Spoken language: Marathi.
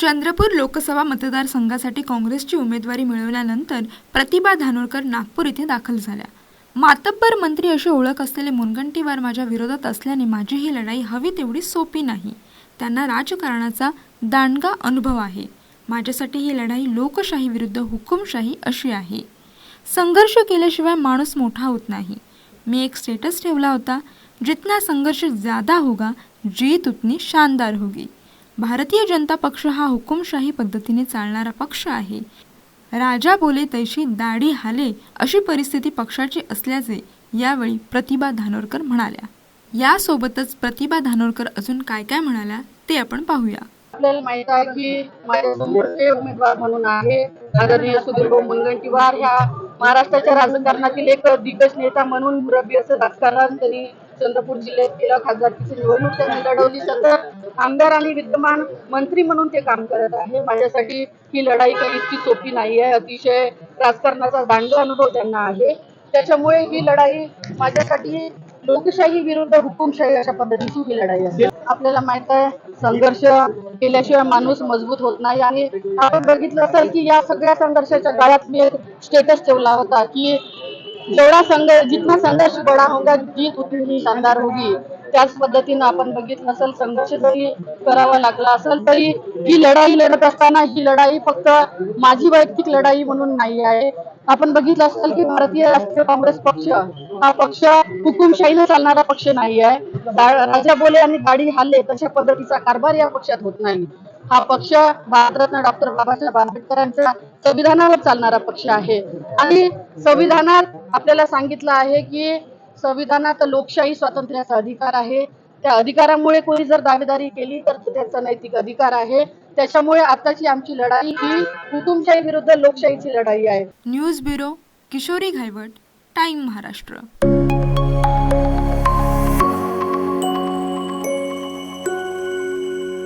चंद्रपूर लोकसभा मतदारसंघासाठी काँग्रेसची उमेदवारी मिळवल्यानंतर प्रतिभा धानोरकर नागपूर येथे दाखल झाल्या. मातब्बर मंत्री अशी ओळख असलेले मुनगंटीवार माझ्या विरोधात असल्याने माझी ही लढाई हवी तेवढी सोपी नाही. त्यांना राजकारणाचा दांडगा अनुभव आहे. माझ्यासाठी ही लढाई लोकशाही विरुद्ध हुकुमशाही अशी आहे. संघर्ष केल्याशिवाय माणूस मोठा होत नाही. मी एक स्टेटस ठेवला होता जितना संघर्ष ज़्यादा होगा जीत उतनी शानदार होगी. भारतीय जनता पक्ष हा हुकुमशाही पद्धतीने चालणारा पक्ष आहे. राजा बोले तैशी दाढी हाले अशी परिस्थिती पक्षाची असल्याचे यावेळी प्रतिभा धानोरकर म्हणाल्या. यासोबतच प्रतिभा धानोरकर अजून काय काय म्हणाल्या ते आपण पाहूया. आपल्याला माहीत आहे की माझे उमेदवार म्हणून आहे आदरणीय सुधीरभाऊ मुनगंटीवार. ह्या महाराष्ट्राच्या राजकारणातील एक दिग्गज नेता म्हणून मुरब्बी असं राजकारण त्यांनी चंद्रपूर जिल्ह्यातील खासदारकीची निवडणूक त्यांनी लढवली. सतत आमदार आणि विद्यमान मंत्री म्हणून ते काम करत आहे. माझ्यासाठी ही लढाई काही इतकी सोपी नाही आहे अतिशय राजकारणाचा दांड अनुभव त्यांना आहे. त्याच्यामुळे ही लढाई माझ्यासाठी लोकशाही विरुद्ध हुकुमशाही अशा पद्धतीची ही लढाई आहे. आपल्याला माहीत आहे संघर्ष केल्याशिवाय माणूस मजबूत होत नाही. आणि आपण बघितलं असेल की या सगळ्या संघर्षाच्या काळात मी एक स्टेटस ठेवला होता की जेवढा संघ जितना संघर्ष बडा होगा जीत उतनी ही शानदार होगी। त्याच पद्धतीनं आपण बघितलं असेल संघर्ष जरी करावा लागला असेल तरी ही लढाई लढत असताना ही लढाई फक्त माझी वैयक्तिक लढाई म्हणून नाही आहे. आपण बघितलं असेल की भारतीय राष्ट्रीय काँग्रेस पक्ष हा पक्ष हुकुमशाहीने चालणारा पक्ष नाही आहे. राजा बोले आणि गाडी हल्ले तशा पद्धतीचा कारभार या पक्षात होत नाही. हा पक्ष भारतरत्न डॉक्टर बाबासाहेब आंबेडकरांच्या संविधानावर चालणारा पक्ष आहे. आणि संविधानात आपल्याला सांगितलं आहे की संविधानात लोकशाही स्वातंत्र्याचा अधिकार आहे. त्या अधिकारामुळे कोणी जर दावेदारी केली तर त्याचा नैतिक अधिकार आहे. त्याच्यामुळे आताची आमची लढाई ही हुकुमशाही विरुद्ध लोकशाहीची लढाई आहे. News bureau Kishori Ghaywat time Maharashtra.